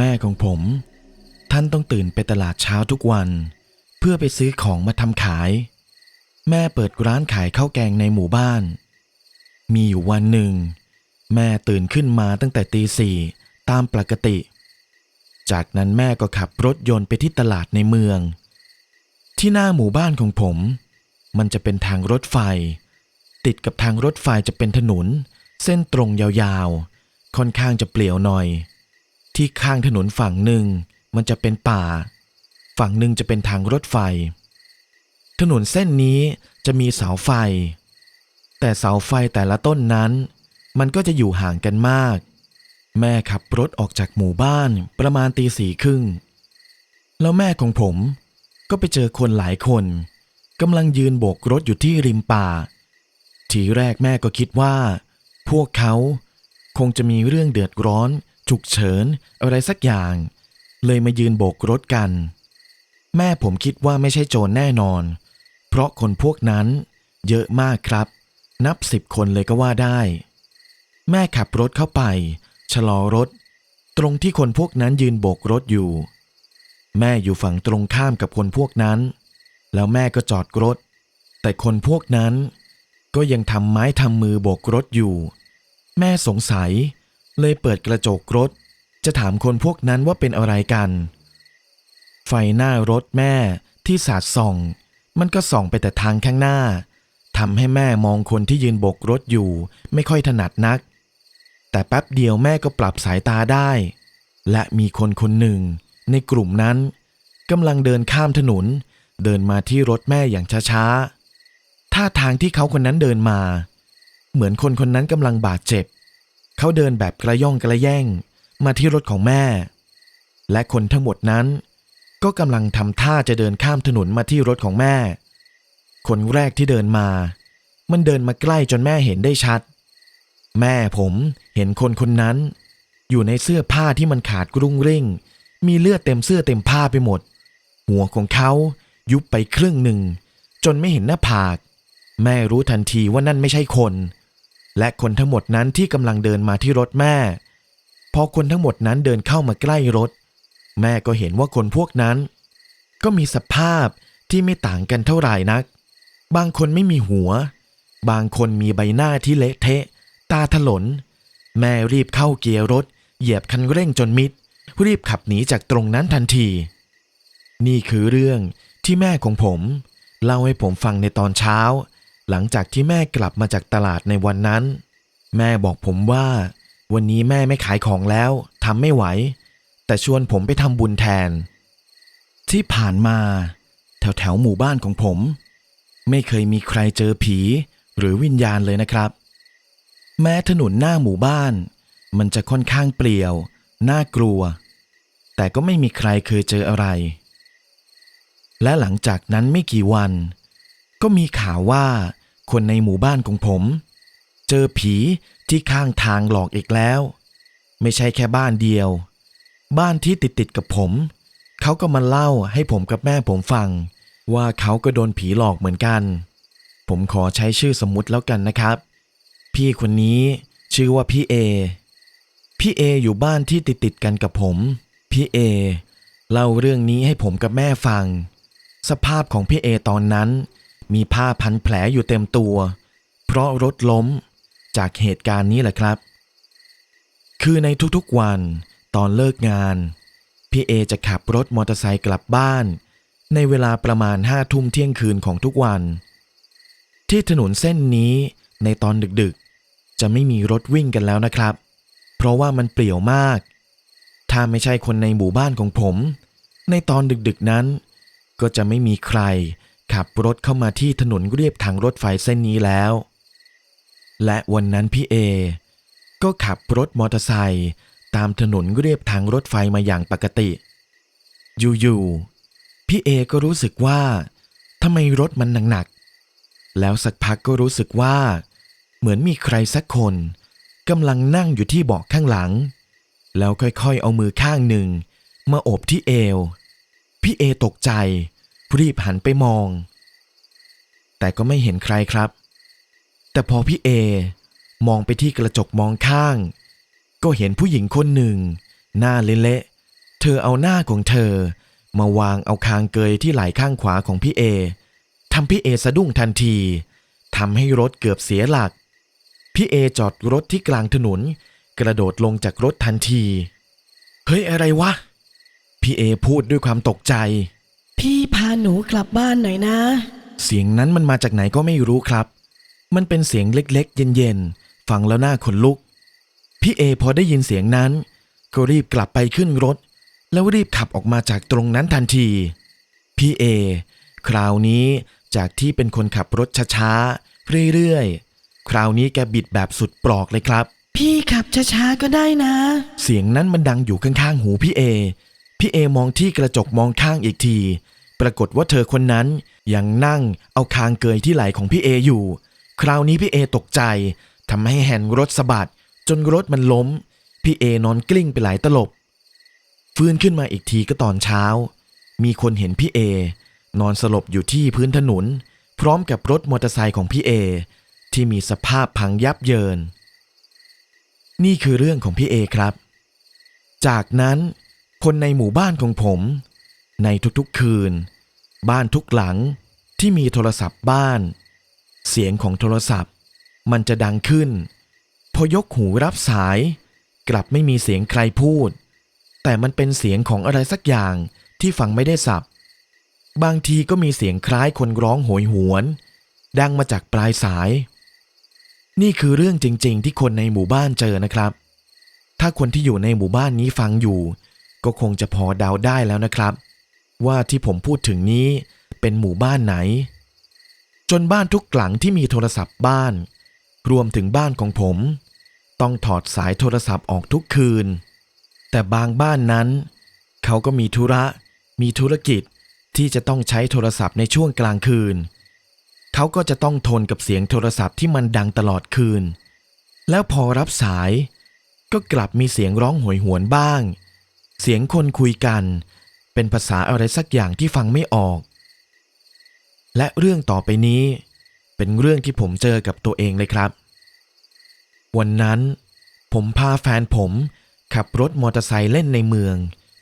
แม่ของผม ท่านต้องตื่นไปตลาดเช้าทุกวัน เพื่อไปซื้อของมาทำขาย แม่เปิดร้านขายข้าวแกงในหมู่บ้าน มีอยู่วันหนึ่ง แม่ตื่นขึ้นมาตั้งแต่ตีสี่ตามปกติ จากนั้นแม่ก็ขับรถยนต์ไปที่ตลาดในเมือง ที่หน้าหมู่บ้านของผม มันจะเป็นทางรถไฟ ติดกับทางรถไฟจะเป็นถนน เส้นตรงยาวๆ ค่อนข้างจะเปลี่ยวหน่อย ที่ข้างถนนฝั่งหนึ่งมันจะเป็นป่า ฝั่งหนึ่งจะเป็นทางรถไฟ ถนนเส้นนี้จะมีเสาไฟ แต่เสาไฟแต่ละต้นนั้น มันก็จะอยู่ห่างกันมาก แม่ขับรถออกจากหมู่บ้านประมาณตีสี่ครึ่ง แล้วแม่ของผมก็ไปเจอคนหลายคนกำลังยืนโบกรถอยู่ที่ริมป่า ทีแรกแม่ก็คิดว่า พวกเขาคงจะมีเรื่องเดือดร้อน ฉุกเฉินอะไรสักอย่าง เลยมายืนโบกรถกัน แม่ผมคิดว่าไม่ใช่โจรแน่นอน เพราะคนพวกนั้นเยอะมากครับ นับสิบคนเลยก็ว่าได้ แม่ขับรถเข้าไป ชะลอรถ ตรงที่คนพวกนั้นยืนโบกรถอยู่ แม่อยู่ฝั่งตรงข้ามกับคนพวกนั้น แล้วแม่ก็จอดรถ แต่คนพวกนั้นก็ยังทำไม้ทำมือโบกรถอยู่ แม่สงสัย เลยเปิดกระจกรถ จะถามคนพวกนั้นว่าเป็นอะไรกัน ไฟหน้ารถแม่ที่สาดส่อง มันก็ส่องไปแต่ทางข้างหน้าทำให้แม่มองคนที่ยืนโบกรถอยู่ไม่ค่อยถนัดนัก แต่แป๊บเดียวแม่ก็ปรับสายตาได้ และมีคนคนหนึ่ง ในกลุ่มนั้นกำลังเดินข้ามถนน เดินมาที่รถแม่อย่างช้าๆท่าทางที่เขาคนนั้นเดินมา เหมือนคนคนนั้นกำลังบาดเจ็บ เขาเดินแบบกระย่องกระแย่งมาที่รถของแม่ และคนทั้งหมดนั้น ก็กำลังทำท่าจะเดินข้ามถนนมาที่รถของแม่ คนแรกที่เดินมา มันเดินมาใกล้จนแม่เห็นได้ชัด แม่ผมเห็นคนคนนั้น อยู่ในเสื้อผ้าที่มันขาดกรุงริ่ง มีเลือดเต็มเสื้อเต็มผ้าไปหมด หัวของเขายุบไปครึ่งหนึ่ง จนไม่เห็นหน้าผาก แม่รู้ทันทีว่านั่นไม่ใช่คน และคนทั้งหมดนั้นที่กำลังเดินมาที่รถแม่ พอคนทั้งหมดนั้นเดินเข้ามาใกล้รถ แม่ก็เห็นว่าคนพวกนั้น ก็มีสภาพที่ไม่ต่างกันเท่าไหร่นัก บางคนไม่มีหัว บางคนมีใบหน้าที่เละเทะ ตาถลน แม่รีบเข้าเกียร์รถ เหยียบคันเร่งจนมิด รีบขับหนีจากตรงนั้นทันที นี่คือเรื่องที่แม่ของผม เล่าให้ผมฟังในตอนเช้า หลังจากที่แม่กลับมาจากตลาดในวันนั้น แม่บอกผมว่า วันนี้แม่ไม่ขายของแล้วทำไม่ไหว แต่ชวนผมไปทำบุญแทน ที่ผ่านมา แถวแถวหมู่บ้านของผม ไม่เคยมีใครเจอผี หรือวิญญาณเลยนะครับ แม้ถนนหน้าหมู่บ้าน มันจะค่อนข้างเปลี่ยว น่ากลัว แต่ก็ไม่มีใครเคยเจออะไร และหลังจากนั้นไม่กี่วัน ก็มีข่าวว่า คนในหมู่บ้านของผม เจอผีที่ข้างทางหลอกอีกแล้ว ไม่ใช่แค่บ้านเดียว บ้านที่ติดติดกับผม เขาก็มาเล่าให้ผมกับแม่ผมฟัง ว่าเขาก็โดนผีหลอกเหมือนกัน ผมขอใช้ชื่อสมมุติแล้วกันนะครับ พี่คนนี้ชื่อว่าพี่เอพี่เออยู่บ้านที่ติดติดกันกับผม พี่เอเล่าเรื่องนี้ให้ผมกับแม่ฟัง สภาพของพี่เอตอนนั้น มีผ้าพันแผลอยู่เต็มตัว เพราะรถล้มจากเหตุการณ์นี้แหละครับ คือในทุกๆวันตอนเลิกงาน พี่เอจะขับรถมอเตอร์ไซค์กลับบ้าน ในเวลาประมาณห้าทุ่มเที่ยงคืนของทุกวัน ที่ถนนเส้นนี้ในตอนดึกๆ จะไม่มีรถวิ่งกันแล้วนะครับ เพราะว่ามันเปลี่ยวมาก ถ้าไม่ใช่คนในหมู่บ้านของผม ในตอนดึกๆนั้น ก็จะไม่มีใคร ขับรถเข้ามาที่ถนนเรียบทางรถไฟเส้นนี้แล้ว และวันนั้นพี่เอ ก็ขับรถมอเตอร์ไซค์ตามถนนเรียบทางรถไฟมาอย่างปกติ อยู่ๆ พี่เอก็รู้สึกว่าทำไมรถมันหนักๆ แล้วสักพักก็รู้สึกว่า เหมือนมีใครสักคนกำลังนั่งอยู่ที่เบาะข้างหลัง แล้วค่อยๆ เอามือข้างหนึ่ง มาโอบที่เอว พี่เอตกใจ รีบหันไปมอง แต่ก็ไม่เห็นใครครับ แต่พอพี่เอ มองไปที่กระจกมองข้าง ก็เห็นผู้หญิงคนหนึ่ง หน้าเละเธอเอาหน้าของเธอ มาวางเอาคางเกยที่ไหล่ข้างขวาของพี่เอทำพี่เอสะดุ้งทันทีทำให้รถเกือบเสียหลัก พี่เอจอดรถที่กลางถนน กระโดดลงจากรถทันที เฮ้ยอะไรวะ พี่เอพูดด้วยความตกใจ พี่พาหนูกลับบ้านหน่อยนะ เสียงนั้นมันมาจากไหนก็ไม่รู้ครับ มันเป็นเสียงเล็กๆ เย็นๆ ฟังแล้วหน้าขนลุก พี่เอพอได้ยินเสียงนั้น ก็รีบกลับไปขึ้นรถ แล้วรีบขับออกมาจากตรงนั้นทันที พี่เอคราวนี้จากที่เป็นคนขับรถช้าๆ เรื่อยๆ คราวนี้แกบิดแบบสุดปลอกเลยครับ พี่ขับช้าๆ ก็ได้นะ เสียงนั้นมันดังอยู่ข้างๆ หูพี่เอ พี่เอมองที่กระจกมองข้างอีกที ปรากฏว่าเธอคนนั้นยังนั่งเอาคางเกยที่ไหล่ของพี่เออยู่ คราวนี้พี่เอตกใจทำให้แฮนด์รถสะบัดจนรถมันล้ม พี่เอนอนกลิ้งไปหลายตลบ ฟื้นขึ้นมาอีกทีก็ตอนเช้า มีคนเห็นพี่เอนอนสลบอยู่ที่พื้นถนน พร้อมกับรถมอเตอร์ไซค์ของพี่เอที่มีสภาพพังยับเยิน นี่คือเรื่องของพี่เอครับ จากนั้น คนในหมู่บ้านของผม ในทุกๆคืน บ้านทุกหลังที่มีโทรศัพท์บ้าน เสียงของโทรศัพท์ มันจะดังขึ้น พอยกหูรับสาย กลับไม่มีเสียงใครพูด แต่มันเป็นเสียงของอะไรสักอย่างที่ฟังไม่ได้สับ บางทีก็มีเสียงคล้ายคนร้องโหยหวน ดังมาจากปลายสาย นี่คือเรื่องจริง ๆ ที่คนในหมู่บ้านเจอนะครับ ถ้าคนที่อยู่ในหมู่บ้านนี้ฟังอยู่ ก็คงจะพอเดาได้แล้วนะครับ ว่าที่ผมพูดถึงนี้เป็นหมู่บ้านไหน จนบ้านทุกหลังที่มีโทรศัพท์บ้าน รวมถึงบ้านของผม ต้องถอดสายโทรศัพท์ออกทุกคืน แต่บางบ้านนั้น เขาก็มีธุระ มีธุรกิจที่จะต้องใช้โทรศัพท์ในช่วงกลางคืน เขาก็จะต้องทนกับเสียงโทรศัพท์ที่มันดังตลอดคืน แล้วพอรับสาย ก็กลับมีเสียงร้องโหวยหวนบ้าง เสียงคนคุยกัน เป็นภาษาอะไรสักอย่างที่ฟังไม่ออก และเรื่องต่อไปนี้เป็นเรื่องที่ผมเจอกับตัวเองเลยครับ วันนั้นผมพาแฟนผมขับรถมอเตอร์ไซค์เล่นในเมือง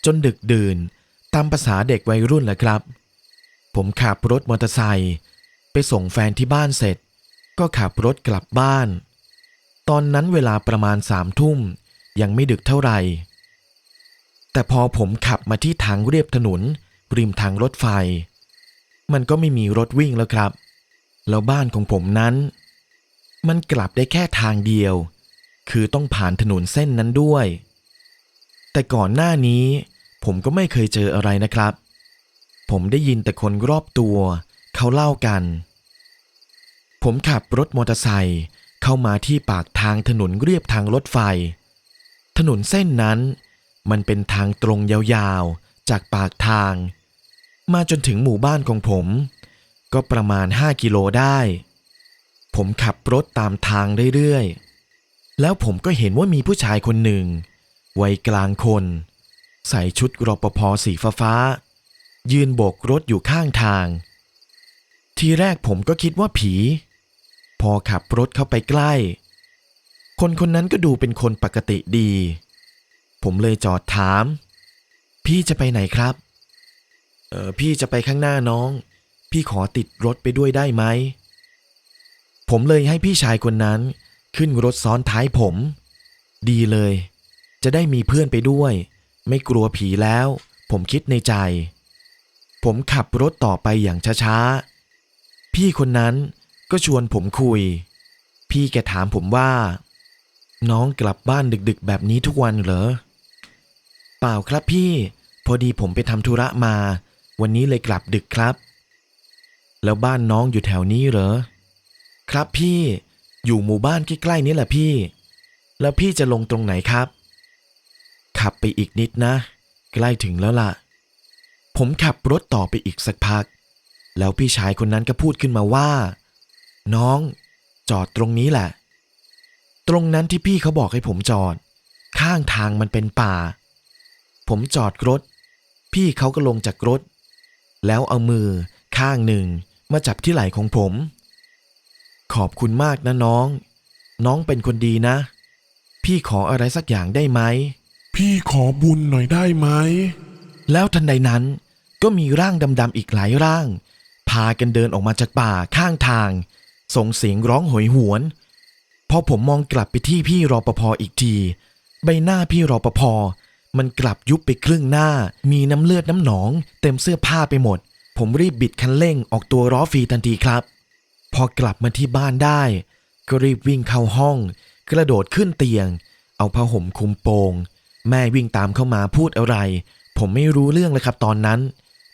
จนดึกดื่น ตามภาษาเด็กวัยรุ่นแหละครับ ผมขับรถมอเตอร์ไซค์ไปส่งแฟนที่บ้านเสร็จ ก็ขับรถกลับบ้าน ตอนนั้นเวลาประมาณสามทุ่มยังไม่ดึกเท่าไหร่ แต่พอผมขับมาที่ทางเรียบถนน ริมทางรถไฟ มันก็ไม่มีรถวิ่งแล้วครับ แล้วบ้านของผมนั้น มันกลับได้แค่ทางเดียว คือต้องผ่านถนนเส้นนั้นด้วย แต่ก่อนหน้านี้ ผมก็ไม่เคยเจออะไรนะครับ ผมได้ยินแต่คนรอบตัว เขาเล่ากัน ผมขับรถมอเตอร์ไซค์เข้ามาที่ปากทางถนนเรียบทางรถไฟ ถนนเส้นนั้น มันเป็นทางตรงยาวๆ จากปากทาง มาจนถึงหมู่บ้านของผม ก็ประมาณ 5 กิโลได้ ผมขับรถตามทางเรื่อยๆ แล้วผมก็เห็นว่ามีผู้ชายคนหนึ่ง วัยกลางคน ใส่ชุดรปภสีฟ้าๆยืนโบกรถอยู่ข้างทาง ทีแรกผมก็คิดว่าผี พอขับรถเข้าไปใกล้ คนคนนั้นก็ดูเป็นคนปกติดี ผมเลยจอดถาม พี่จะไปไหนครับ เออพี่จะไปข้างหน้าน้อง พี่ขอติดรถไปด้วยได้ไหม ผมเลยให้พี่ชายคนนั้น ขึ้นรถซ้อนท้ายผม ดีเลย จะได้มีเพื่อนไปด้วย ไม่กลัวผีแล้ว ผมคิดในใจ ผมขับรถต่อไปอย่างช้าๆ พี่คนนั้นก็ชวนผมคุย พี่แกถามผมว่า น้องกลับบ้านดึกๆ แบบนี้ทุกวันเหรอ เปล่าครับพี่ พอดีผมไปทำธุระมา วันนี้เลยกลับดึกครับ แล้วบ้านน้องอยู่แถวนี้เหรอ ครับพี่ อยู่หมู่บ้านใกล้ๆนี้แหละพี่ แล้วพี่จะลงตรงไหนครับ ขับไปอีกนิดนะ ใกล้ถึงแล้วล่ะ ผมขับรถต่อไปอีกสักพัก แล้วพี่ชายคนนั้นก็พูดขึ้นมาว่า น้อง จอดตรงนี้แหละ ตรงนั้นที่พี่เขาบอกให้ผมจอด ข้างทางมันเป็นป่า ผมจอดรถ พี่เขาก็ลงจากรถ แล้วเอามือข้างหนึ่งมาจับที่ไหล่ของผม ขอบคุณมากนะน้อง น้องเป็นคนดีนะ พี่ขออะไรสักอย่างได้ไหม พี่ขอบุญหน่อยได้ไหม แล้วทันใดนั้นก็มีร่างดำๆอีกหลายร่าง พากันเดินออกมาจากป่าข้างทาง ส่งเสียงร้องโหยหวน พอผมมองกลับไปที่พี่รอปภอีกที ใบหน้าพี่รอปภ มันกลับยุบไปครึ่งหน้า มีน้ำเลือดน้ำหนอง เต็มเสื้อผ้าไปหมด ผมรีบบิดคันเร่งออกตัวล้อฟรีทันทีครับ พอกลับมาที่บ้านได้ ก็รีบวิ่งเข้าห้อง กระโดดขึ้นเตียง เอาผ้าห่มคลุมโปง แม่วิ่งตามเข้ามาพูดอะไร ผมไม่รู้เรื่องเลยครับตอนนั้น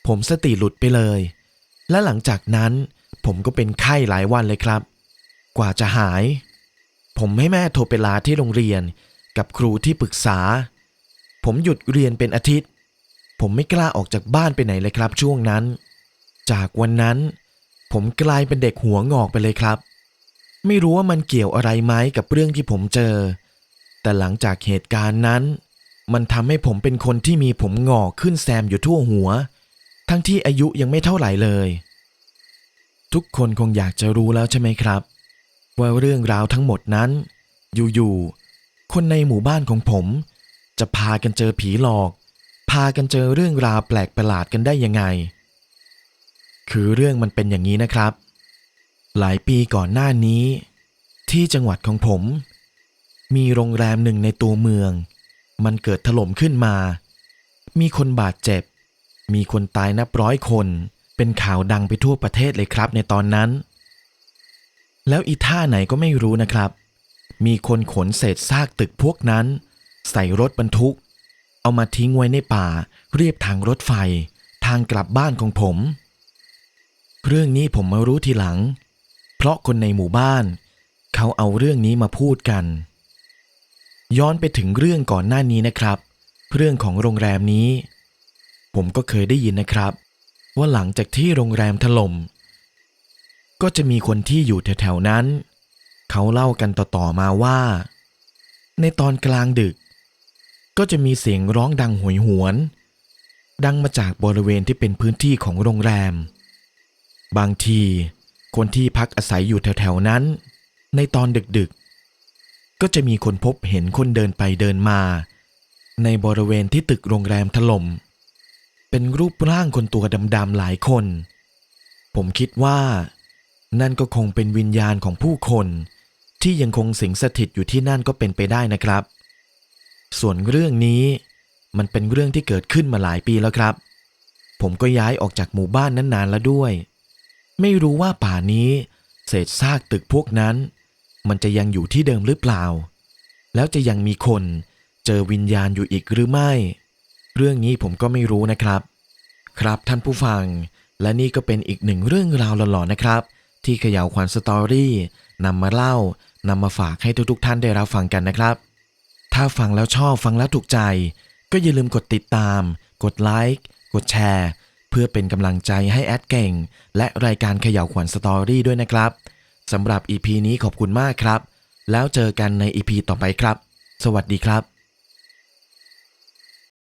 ผมสติหลุดไปเลย และหลังจากนั้น ผมก็เป็นไข้หลายวันเลยครับ กว่าจะหาย ผมให้แม่โทรไปลาที่โรงเรียน กับครูที่ปรึกษา ผมหยุดเรียนเป็นอาทิตย์ ผมไม่กล้าออกจากบ้านไปไหนเลยครับช่วงนั้น จากวันนั้น ผมกลายเป็นเด็กหัวงอกไปเลยครับ ไม่รู้ว่ามันเกี่ยวอะไรไหมกับเรื่องที่ผมเจอ แต่หลังจากเหตุการณ์นั้น มันทำให้ผมเป็นคนที่มีผมงอกขึ้นแซมอยู่ทั่วหัว ทั้งที่อายุยังไม่เท่าไหร่เลย ทุกคนคงอยากจะรู้แล้วใช่ไหมครับ ว่าเรื่องราวทั้งหมดนั้น อยู่ๆคนในหมู่บ้านของผม จะพากันเจอผีหลอก พากันเจอเรื่องราวแปลกประหลาดกันได้ยังไง คือเรื่องมันเป็นอย่างนี้นะครับ หลายปีก่อนหน้านี้ ที่จังหวัดของผม มีโรงแรมหนึ่งในตัวเมือง มันเกิดถล่มขึ้นมา มีคนบาดเจ็บ มีคนตายนับร้อยคน เป็นข่าวดังไปทั่วประเทศเลยครับในตอนนั้น แล้วอีท่าไหนก็ไม่รู้นะครับ มีคนขนเศษซากตึกพวกนั้น ใส่รถบรรทุก เอามาทิ้งไว้ในป่า เรียบทางรถไฟ ทางกลับบ้านของผม เรื่องนี้ผมมารู้ทีหลัง เพราะคนในหมู่บ้าน เขาเอาเรื่องนี้มาพูดกัน ย้อนไปถึงเรื่องก่อนหน้านี้นะครับ เรื่องของโรงแรมนี้ ผมก็เคยได้ยินนะครับ ว่าหลังจากที่โรงแรมถล่มก็จะมีคนที่อยู่แถวๆนั้น เขาเล่ากันต่อๆมาว่า ในตอนกลางดึก ก็จะมีเสียงร้องดังหวยหวน ดังมาจากบริเวณที่เป็นพื้นที่ของโรงแรม บางทีคนที่พักอาศัยอยู่แถวๆนั้น ในตอนดึกๆ ก็จะมีคนพบเห็นคนเดินไปเดินมา ในบริเวณที่ตึกโรงแรมถล่ม เป็นรูปร่างคนตัวดำๆหลายคน ผมคิดว่า นั่นก็คงเป็นวิญญาณของผู้คนที่ยังคงสิงสถิตอยู่ที่นั่นก็เป็นไปได้นะครับ ส่วนเรื่องนี้มันเป็นเรื่องที่เกิดขึ้นมาหลายปีแล้วครับ ผมก็ย้ายออกจากหมู่บ้านนั้นนานแล้วด้วย ไม่รู้ว่าป่านี้ เศษซากตึกพวกนั้น มันจะยังอยู่ที่เดิมหรือเปล่า แล้วจะยังมีคนเจอวิญญาณอยู่อีกหรือไม่ เรื่องนี้ผมก็ไม่รู้นะครับ ครับท่านผู้ฟัง และนี่ก็เป็นอีกหนึ่งเรื่องราวหลอนๆนะครับ ที่เขย่าวขวัญสตอรี่นำมาเล่านำมาฝากให้ทุกๆ ท่านได้รับฟังกันนะครับ ถ้าฟังแล้วชอบฟังแล้วถูกใจ ก็อย่าลืมกดติดตาม กดไลค์กดแชร์ เพื่อเป็นกำลังใจให้แอดเก่ง และรายการเขย่าวขวัญสตอรี่ด้วยนะครับสำหรับ EP นี้ขอบคุณมากครับ แล้วเจอกันใน EP ต่อไปครับ สวัสดีครับ